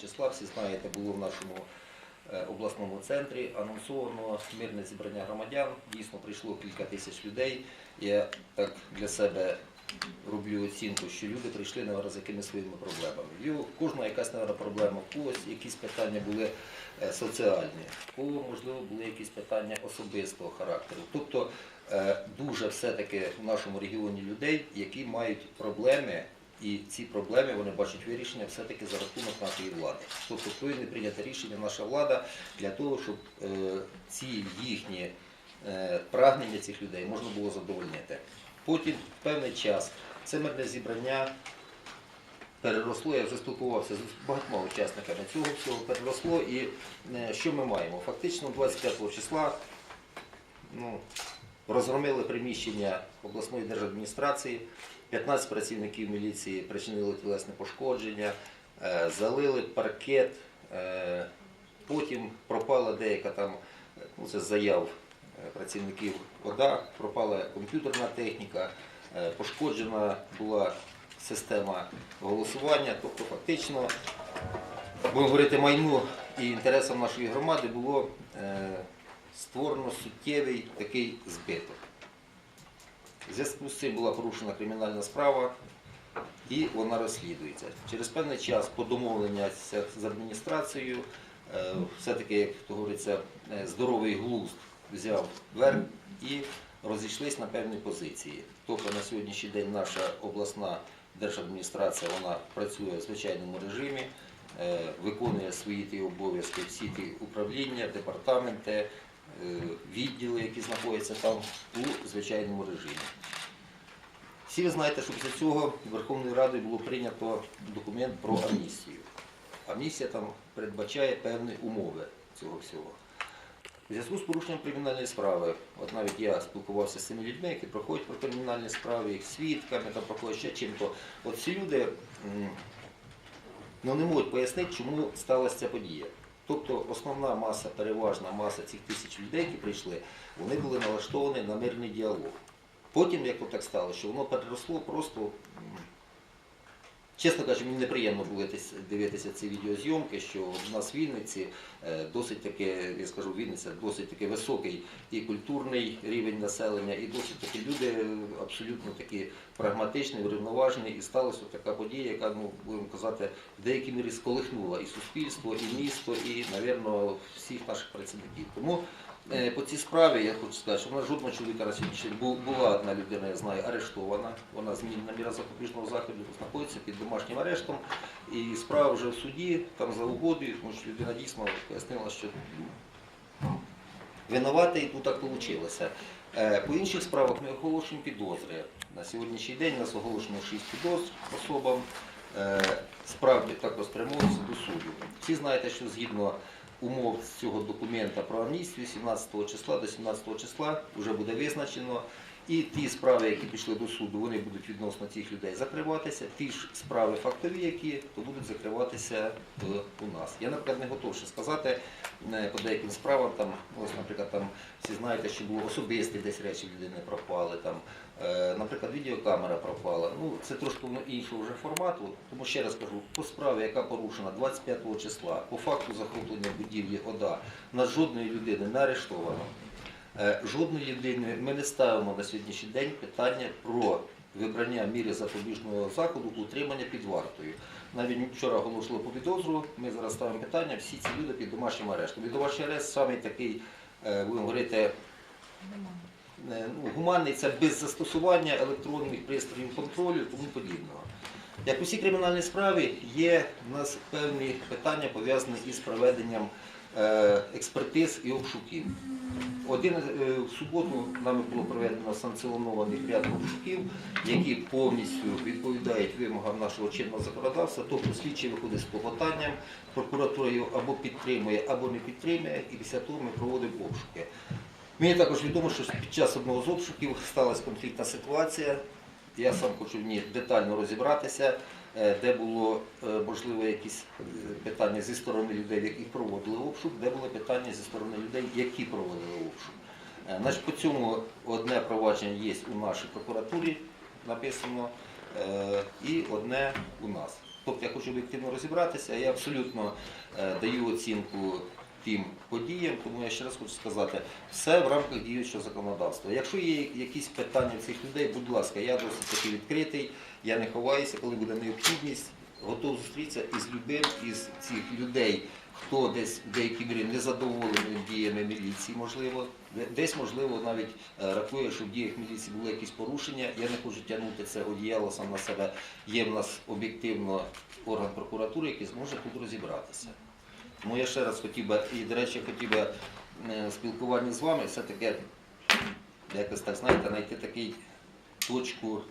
числа, всі знаєте, було в нашому е, обласному центрі анонсовано мирне зібрання громадян. Дійсно прийшло кілька тисяч людей. Я так для себе роблю оцінку, що люди прийшли наверное, з якимись своїми проблемами. У кожного якась наверное, проблема, в когось якісь питання були е, соціальні, в кого, можливо, були якісь питання особистого характеру. Тобто е, дуже все-таки в нашому регіоні людей, які мають проблеми, і ці проблеми вони бачать вирішення все-таки за рахунок нашої влади. Тобто повинні прийняти рішення наша влада для того, щоб е, ці їхні е, прагнення цих людей можна було задовольнити. Потім певний час це мирне зібрання переросло, я вже спілкувався з багатьма учасниками цього всього, переросло і е, що ми маємо? Фактично 25 числа ну, розгромили приміщення обласної держадміністрації, 15 працівників міліції причинили тілесне пошкодження, е, залили паркет, е, потім пропала деяка там, ну це заяв е, працівників ОДА, пропала комп'ютерна техніка, пошкоджена була система голосування, тобто фактично будемо говорити, майну і інтересам нашої громади було створено суттєвий такий збиток. В зв'язку з цим була порушена кримінальна справа і вона розслідується. Через певний час по домовленнях з адміністрацією, е, все-таки, як то говориться, е, здоровий глузд взяв верх і розійшлись на певні позиції. Тобто на сьогоднішній день наша обласна держадміністрація вона працює в звичайному режимі, е, виконує свої ті обов'язки, всі ті управління, департаменти, відділи, які знаходяться там у звичайному режимі. Всі ви знаєте, що після цього Верховною Радою було прийнято документ про амністію. Амністія там передбачає певні умови цього всього. У зв'язку з порушенням кримінальної справи, от навіть я спілкувався з цими людьми, які проходять про кримінальні справи, їх свідками, там проходять ще чим-то. От ці люди ну, не можуть пояснити, чому сталася ця подія. Тобто основна маса, переважна маса цих тисяч людей, які прийшли, вони були налаштовані на мирний діалог. Потім, як так стало, що воно переросло просто. Чесно кажучи, мені неприємно було дивитися- ці відеозйомки, що в нас в Вінниці е, досить таки, я скажу, Вінниця досить таки високий і культурний рівень населення, і досить такі люди абсолютно такі прагматичні, врівноважені. І сталася така подія, яка, ну, будемо казати, в деякій мірі сколихнула і суспільство, і місто, і, мабуть, всіх наших працівників. Тому Е, По цій справі я хочу сказати, що в нас жодного чоловіка на була одна людина, я знаю, арештована. Вона змінена міра запобіжного заходу, знаходиться під домашнім арештом. І справа вже в суді, там за угодою, тому що людина дійсно пояснила, що ну, винуватий, тут так вийшло. По інших справах ми оголошуємо підозри. На сьогоднішній день нас оголошено 6 підозр особам. Е, Справді також спрямовуються до суду. Всі знаєте, що згідно умов цього документа про амністію 17 числа до 17 числа вже буде визначено. І ті справи, які пішли до суду, вони будуть відносно цих людей закриватися. Ті ж справи фактові, які то будуть закриватися е, у нас. Я, наприклад, не готов ще сказати е, по деяким справам. Там, ось, наприклад, там всі знаєте, що було особисті десь речі людини пропали. Там, е, наприклад, відеокамера пропала. Ну, це трошки воно іншого вже формату. Тому ще раз кажу, по справі, яка порушена 25 числа, по факту захоплення будівлі ОДА, у нас жодної людини не арештовано. Е, Жодної людини ми не ставимо на сьогоднішній день питання про вибрання міри запобіжного заходу утримання під вартою. Навіть вчора оголошили по підозру, ми зараз ставимо питання, всі ці люди під домашнім арештом. І домашній арест саме такий, е, будемо говорити, е, ну, гуманний, це без застосування електронних пристроїв контролю і тому подібного. Як у всій кримінальній справі, є в нас певні питання пов'язані із проведенням е, експертиз і обшуків. Один е, в суботу нами було проведено санкціонованих ряд обшуків, які повністю відповідають вимогам нашого чинного законодавства. Тобто слідчий виходить з клопотанням, прокуратура його або підтримує, або не підтримує, і після того ми проводимо обшуки. Мені також відомо, що під час одного з обшуків сталася конфліктна ситуація. Я сам хочу в ній детально розібратися, е, де було е, можливо якісь е, питання зі сторони людей, яких проводили обшук, де були питання зі сторони людей, які проводили обшук. Значить, по цьому одне провадження є у нашій прокуратурі, написано, і одне у нас. Тобто я хочу об'єктивно розібратися, я абсолютно даю оцінку тим подіям, тому я ще раз хочу сказати, все в рамках діючого законодавства. Якщо є якісь питання цих людей, будь ласка, я досить таки відкритий, я не ховаюся, коли буде необхідність, готов зустрітися із любим із цих людей, хто десь в деякій мірі незадоволений діями міліції, можливо, десь, можливо, навіть е, рахує, що в діях міліції були якісь порушення. Я не хочу тягнути це одіяло сам на себе. Є в нас об'єктивно орган прокуратури, який зможе тут розібратися. Тому я ще раз хотів би, і, до речі, хотів би е, спілкування з вами все-таки якось так, знаєте, знайти такий точку